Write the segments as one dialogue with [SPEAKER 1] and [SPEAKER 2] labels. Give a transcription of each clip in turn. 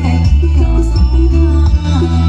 [SPEAKER 1] แหละโดนสัมผัส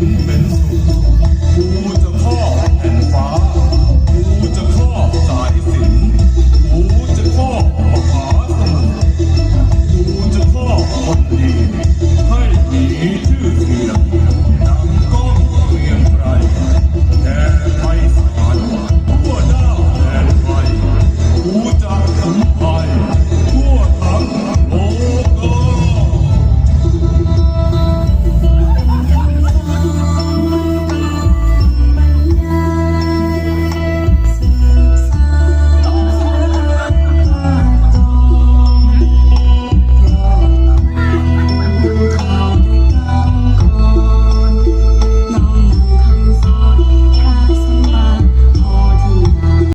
[SPEAKER 2] menos